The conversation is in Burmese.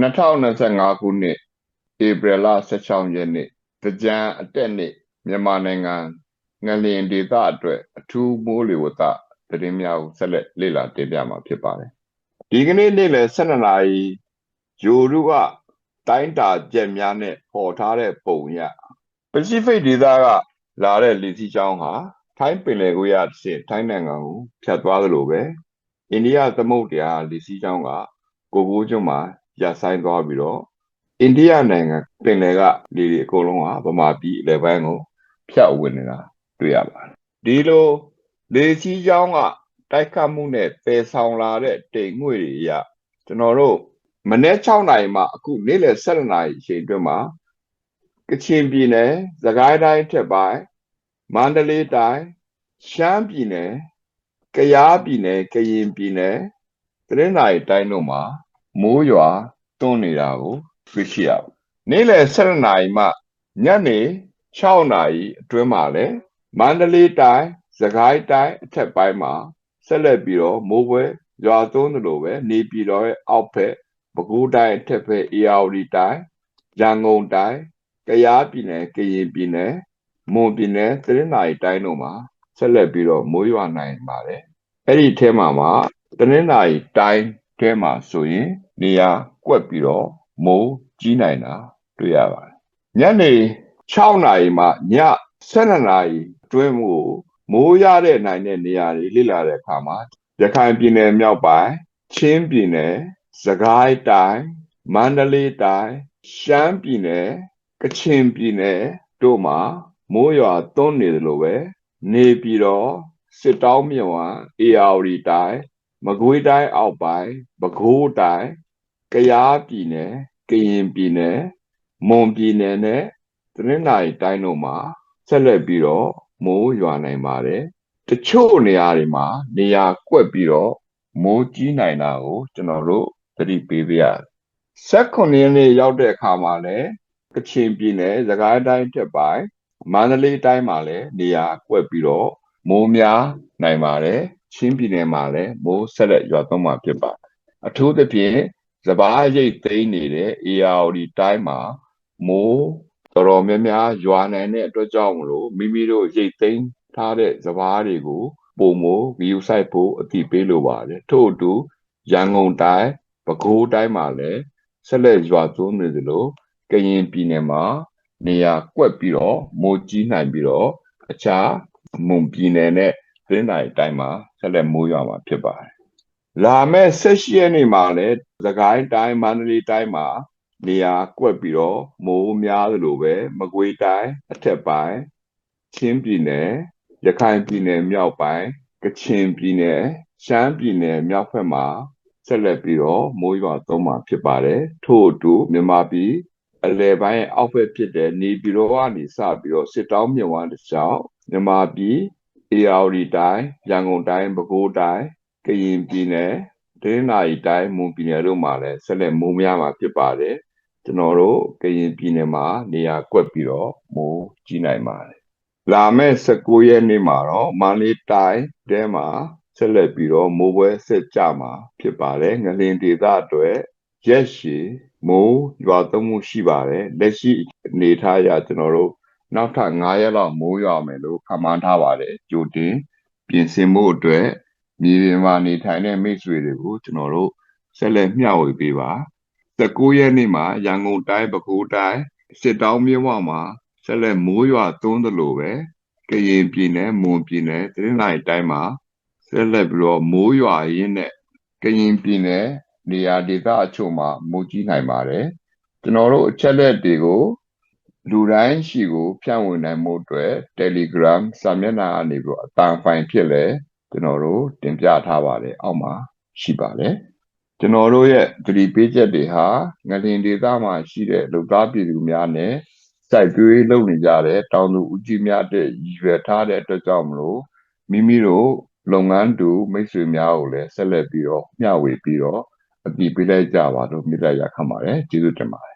2025ခုနှစ်ဧပြီလ16ရက်နေ့ကြံအတက်နေ့မြန်မာနိုင်ငံငလျင်ဒေသအတွက်အထူးမိုးလေဝသသတင်းများကိုဆက်လက်လေ့လာတင်ပြမှာဖြစ်ပါတယ်။ဒီကနေ့နေ့လယ်12နာရီဂျိုရုကတိုင်းတာချက်များနဲ့ပေါ်ထားတဲ့ပုံရပစိဖိတ်ဒေသကလာတဲ့လေစီးကြောင်းဟာထိုင်းပင်လယ်ကွေ့ရတစ်ဆင့်ထိုင်းနိုင်ငံကိုဖြတ်သွားသလိုပဲအိန္ဒိယသမုဒ္ဒရာလေစီးကြောင်းကကိုကိုးကျွန်းမှာ ရပ်ဆိုင်းသွားပြီးတော့အိန္ဒိယနိုင်ငံပင်လယ်ကလေတွေအကုန်လုံးဟာဗမာပြည်အလယ်ပိုင်းကိုဖြတ်ဝင်နေတာတွေ့ရပါတယ်ဒီလိုလေစီးကြောင်းကတိုက်ခတ်မှုနဲ့ပယ်ဆောင်လာတဲ့တိမ်ငွေ့တွေအရကျွန်တော်တို့မနေ့6နာရီမှအခုနေ့လယ်7နာရီအချိန်အတွင်းမှာကချင်ပြည်နယ်သခိုင်းတိုင်းထက်ပိုင်းမန္တလေးတိုင်းရှမ်းပြည်နယ်ကယားပြည်နယ်ကရင်ပြည်နယ်တရင်းနိုင်တိုင်းတို့မှာမိုးရွာ တွန်းနေတာကိုတွေ့ရှိရပါတယ်။နေ့လယ်7နာရီမှညနေ6နာရီအတွင်းမှာလည်းမန္တလေးတိုင်း၊စကိုင်းတိုင်းအထက်ပိုင်းမှာဆက်လက်ပြီးတော့မိုးပွဲရွာသွန်းသလိုပဲနေပြည်တော်ရဲ့အောက်ဘက်ပဲခူးတိုင်းအထက်ဘက်အေရဝတီတိုင်းရန်ကုန်တိုင်းကယားပြည်နယ်ကရင်ပြည်နယ်မွန်ပြည်နယ်တရင်းနိုင်တိုင်းတို့မှာဆက်လက်ပြီးတော့မိုးရွာနိုင်ပါတယ်အဲ့ဒီထဲမှာမှာတနင်္လာရီတိုင်း ထဲမှာဆိုရင်နေရာကွက်ပြီးတော့မိုးကြီးနိုင်တာတွေ့ရပါတယ်ညနေ6နာရီမှည12နာရီအတွင်းကိုမိုးရတဲ့နိုင်တဲ့နေရာတွေလေ့လာတဲ့အခါမှာရခိုင်ပြည်နယ်မြောက်ပိုင်းချင်းပြည်နယ်စကိုင်းတိုင်းမန္တလေးတိုင်းရှမ်းပြည်နယ်ကချင်ပြည်နယ်တို့မှာမိုးရွာသွန်းနေတယ်လို့ပဲနေပြီးတော့စစ်တောင်းမြဝအေယာဝတီတိုင်း မကွေးတိုင်းအောက်ပိုင်းပဲခူးတိုင်းကယားပြည်နယ်ကရင်ပြည်နယ်မွန်ပြည်နယ်နဲ့တနင်္သာရီတိုင်းတို့မှာဆက်လက်ပြီးတော့မိုးရွာနိုင်ပါတယ်တချို့နေရာတွေမှာနေရာကွက်ပြီးတော့မိုးကြီးနိုင်တာကိုကျွန်တော်တို့သတိပေးပြရတယ်16ရက်နေ့ရောက်တဲ့အခါမှာလည်းကချင်ပြည်နယ်စကိုင်းတိုင်းထက်ပိုင်းမန္တလေးတိုင်းမှာလည်းနေရာကွက်ပြီးတော့မိုးများနိုင်ပါတယ်ချင်းပြည်နယ်မှာလည်းမိုးဆက်လက်ရွာသွန်းမှာဖြစ်ပါတယ်အထူးသဖြင့်စပားရိတ်သိမ်းနေတဲ့ ARD တိုင်းမှာမိုးတော်တော်များများရွာနိုင်တဲ့အတွက်ကြောင့်မလို့မိမိတို့ရိတ်သိမ်းထားတဲ့စပားတွေကိုပုံမိုး view site ဖို့အတိပေးလိုပါတယ်ထို့အတူရန်ကုန်တိုင်းပဲခူးတိုင်းမှာလည်းဆက်လက်ရွာသွန်းနေသလိုကရင်ပြည်နယ်မှာနေရာကွက်ပြီးတော့မိုးကြီးနိုင်ပြီးတော့အခြားမွန်ပြည်နယ်နဲ့ ရင်းနိုင်တိုင်းမှာဆက်လက်မိုးရွာမှာဖြစ်ပါတယ်လာမယ့်16ရက်နေ့မှာလည်းသခိုင်းတိုင်းမန္တလေးတိုင်းမှာနေရာကွက်ပြီးတော့မိုးများသလိုပဲမကွေးတိုင်းအထက်ပိုင်းချင်းပြည်နယ်ရခိုင်ပြည်နယ်မြောက်ပိုင်းကချင်ပြည်နယ်ရှမ်းပြည်နယ်မြောက်ဘက်မှာဆက်လက်ပြီးတော့မိုးရွာသွန်းမှာဖြစ်ပါတယ်ထို့အတူမြန်မာပြည်အလဲပိုင်းအောက်ဘက်ဖြစ်တဲ့နေပြည်တော်ကနေစပြီးတော့စစ်တောင်းမြဝန်းတစ်လျှောက်မြန်မာပြည် အေရဝတီတိုင်းရန်ကုန်တိုင်းပဲခူးတိုင်းကရင်ပြည်နယ်ဒင်းနာရီတိုင်းမွန်ပြည်နယ်တို့မှာလည်းဆက်လက်မိုးများမှာဖြစ်ပါတယ်ကျွန်တော်တို့ကရင်ပြည်နယ်မှာနေရာကွက်ပြီးတော့မိုးကြီးနိုင်ပါတယ်လာမယ့်19ရက်နေ့မှာတော့မန္တလေးတိုင်းတဲမှာဆက်လက်ပြီးတော့မိုးပွဲဆက်ကြမှာဖြစ်ပါတယ်ငလင်ဒေသအတွက်ရက်ရှည်မိုးရွာသွန်းမှုရှိပါတယ်လက်ရှိအနေထားအရကျွန်တော်တို့ နောက်ထပ်9ရက်လောက်မိုးရွာမယ်လို့ခန့်မှန်းထားပါတယ်ကြိုတင်ပြင်ဆင်မှုအတွက်မြေပြင်မှာနေထိုင်တဲ့မိတ်ဆွေတွေကိုကျွန်တော်တို့ဆက်လက်မျှဝေပေးပါ19ရက်နေ့မှာရန်ကုန်တိုင်းပဲခူးတိုင်းစစ်တောင်းမြဝမှာဆက်လက်မိုးရွာသွန်းသလိုပဲကရင်ပြည်နယ်မွန်ပြည်နယ်တရင်းလိုက်တိုင်းမှာဆက်လက်ပြီးတော့မိုးရွာရင်းနဲ့ကရင်ပြည်နယ်နေရာဒေသအချို့မှာမိုးကြီးနိုင်ပါတယ်ကျွန်တော်တို့အချက်လက်တွေကို လူတိုင်းရှိကိုဖြန့်ဝေနိုင်မှုအတွက် Telegram စာမျက်နှာအနေပြီးအတန်ဖိုင်ဖြစ်လဲကျွန်တော်တို့တင်ပြထားပါတယ်အောက်မှာရှိပါတယ်ကျွန်တော်တို့ရဲ့သတိပေးချက်တွေဟာငလင်ဒေသမှာရှိတဲ့လူသားပြည်သူများနဲ့စိုက်ပျိုးရေးလုပ်နေကြတဲ့တောင်သူဦးကြီးများတဲ့ရည်ရွယ်ထားတဲ့အတွက်ကြောင့်မလို့မိမိတို့လုပ်ငန်းတူမိတ်ဆွေများကိုလည်းဆက်လက်ပြီးတော့မျှဝေပြီးတော့အတည်ပြုလိုက်ကြပါလို့မြစ်လိုက်ရခတ်ပါတယ်ကျေးဇူးတင်ပါတယ်